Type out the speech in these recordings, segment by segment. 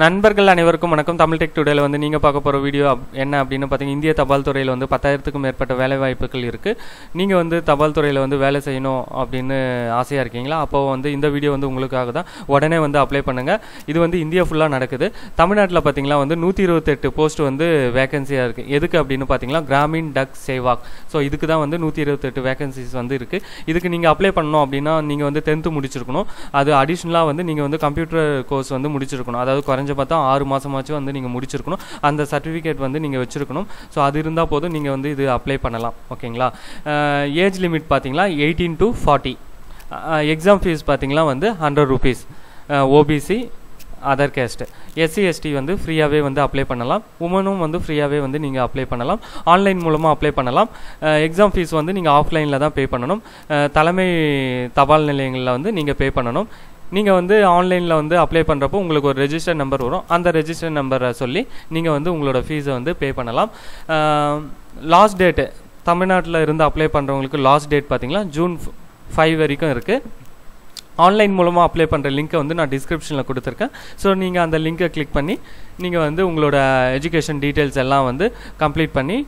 நண்பர்கள் அனைவருக்கும் வணக்கம். தமிழ் டெக் டுடேல வந்து நீங்கள் பார்க்க போகிற வீடியோ என்ன அப்படின்னு பார்த்தீங்கன்னா இந்திய தபால் துறையில் வந்து பத்தாயிரத்துக்கும் மேற்பட்ட வேலை வாய்ப்புகள் இருக்குது நீங்கள் வந்து தபால் துறையில் வந்து வேலை செய்யணும் அப்படின்னு ஆசையாக இருக்கீங்களா? அப்போ வந்து இந்த வீடியோ வந்து உங்களுக்காக தான் உடனே வந்து அப்ளை பண்ணுங்கள் இது வந்து இந்தியா ஃபுல்லாக நடக்குது. தமிழ்நாட்டில் பார்த்தீங்கன்னா வந்து நூற்றி இருபத்தெட்டு போஸ்ட் வந்து வேகன்சியாக இருக்குது எதுக்கு அப்படின்னு பார்த்தீங்கன்னா கிராமின் டக் சேவாக் ஸோ இதுக்கு தான் வந்து நூற்றி இருபத்தெட்டு வேகன்சிஸ் வந்து இருக்குது இதுக்கு நீங்கள் அப்ளை பண்ணணும் அப்படின்னா நீங்கள் வந்து டென்த்து முடிச்சிருக்கணும். அது அடிஷ்னலாக வந்து நீங்கள் வந்து கம்ப்யூட்டர் கோர்ஸ் வந்து முடிச்சிருக்கணும். அதாவது குறைஞ்ச பார்த்தா ஆறு மாதமாச்சும் வந்து நீங்கள் முடிச்சிருக்கணும். அந்த சர்டிஃபிகேட் வந்து நீங்கள் வச்சுருக்கணும். ஸோ அது இருந்தால் போதும் நீங்கள் வந்து இது அப்ளை பண்ணலாம். ஓகேங்களா? ஏஜ் லிமிட் பார்த்தீங்களா? Eighteen to forty exam fees பார்த்தீங்கன்னா வந்து hundred rupees OBC other caste SC ST வந்து ஃப்ரீயாகவே வந்து அப்ளை பண்ணலாம். உமனும் வந்து ஃப்ரீயாகவே வந்து நீங்கள் அப்ளை பண்ணலாம். ஆன்லைன் மூலமாக அப்ளை பண்ணலாம். எக்ஸாம் ஃபீஸ் வந்து நீங்கள் ஆஃப்லைனில் தான் பே பண்ணணும். தலைமை தபால் நிலையங்களில் வந்து நீங்கள் பே பண்ணணும். நீங்கள் வந்து ஆன்லைனில் வந்து அப்ளை பண்ணுறப்போ உங்களுக்கு ஒரு ரெஜிஸ்டர் நம்பர் வரும். அந்த ரெஜிஸ்டர் நம்பரை சொல்லி நீங்கள் வந்து உங்களோட ஃபீஸை வந்து பே பண்ணலாம். லாஸ்ட் டேட்டு தமிழ்நாட்டில் இருந்து அப்ளை பண்ணுறவங்களுக்கு லாஸ்ட் டேட் பார்த்திங்கன்னா ஜூன் ஃபைவ் வரைக்கும் இருக்குது ஆன்லைன் மூலமாக அப்ளை பண்ணுற லிங்க்கை வந்து நான் டிஸ்கிரிப்ஷனில் கொடுத்துருக்கேன். ஸோ நீங்கள் அந்த லிங்கை கிளிக் பண்ணி நீங்கள் வந்து உங்களோட எஜுகேஷன் டீட்டெயில்ஸ் எல்லாம் வந்து கம்ப்ளீட் பண்ணி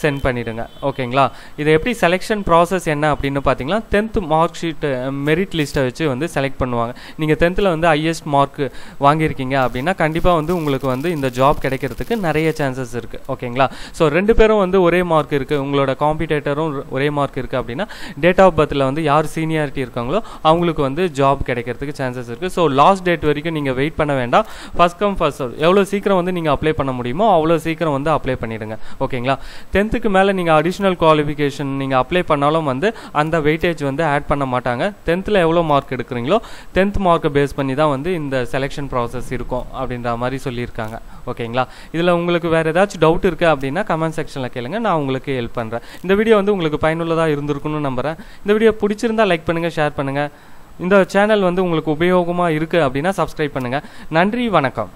சென்ட் பண்ணிவிடுங்க ஓகேங்களா? இது எப்படி செலெக்ஷன் ப்ராசஸ் என்ன அப்படின்னு பார்த்தீங்கன்னா டென்த்து மார்க் ஷீட்டு மெரிட் லிஸ்ட்டை வச்சு வந்து செலக்ட் பண்ணுவாங்க. நீங்கள் டென்த்தில் வந்து ஹையஸ்ட் மார்க் வாங்கியிருக்கீங்க அப்படின்னா கண்டிப்பாக வந்து உங்களுக்கு வந்து இந்த ஜாப் கிடைக்கிறதுக்கு நிறைய சான்சஸ் இருக்குது ஓகேங்களா? ஸோ ரெண்டு பேரும் வந்து ஒரே மார்க் இருக்குது உங்களோட காம்படிட்டரும் ஒரே மார்க் இருக்குது அப்படின்னா டேட் ஆஃப் பர்த்தில் வந்து யார் சீனியாரிட்டி இருக்காங்களோ அவங்களுக்கு வந்து ஜாப் கிடைக்கிறதுக்கு சான்சஸ் இருக்குது ஸோ லாஸ்ட் டேட் வரைக்கும் நீங்கள் வெயிட் பண்ண வேண்டாம். ஃபர்ஸ்ட் கம் ஃபர்ஸ்ட் எவ்வளோ சீக்கிரம் வந்து நீங்கள் அப்ளை பண்ண முடியுமோ அவ்வளோ சீக்கிரம் வந்து அப்ளை பண்ணிவிடுங்க ஓகேங்களா? டென்த்துக்கு மேலே நீங்கள் அடிஷ்னல் குவாலிஃபிகேஷன் நீங்கள் அப்ளை பண்ணாலும் வந்து அந்த வெயிட்டேஜ் வந்து ஆட் பண்ண மாட்டாங்க. டென்த்தில் எவ்வளோ மார்க் எடுக்கிறீங்களோ டென்த் மார்க்கை பேஸ் பண்ணி தான் வந்து இந்த செலெக்ஷன் ப்ராசஸ் இருக்கும் அப்படின்ற மாதிரி சொல்லியிருக்காங்க. ஓகேங்களா? இதில் உங்களுக்கு வேறு ஏதாச்சும் டவுட் இருக்குது அப்படின்னா கமெண்ட் செக்ஷனில் கேளுங்க. நான் உங்களுக்கு ஹெல்ப் பண்ணுறேன் இந்த வீடியோ வந்து உங்களுக்கு பயனுள்ளதாக இருந்திருக்கும்னு நம்புகிறேன் இந்த வீடியோ பிடிச்சிருந்தா லைக் பண்ணுங்கள் ஷேர் பண்ணுங்கள் இந்த சேனல் வந்து உங்களுக்கு உபயோகமாக இருக்குது அப்படின்னா சப்ஸ்கிரைப் பண்ணுங்கள் நன்றி வணக்கம்.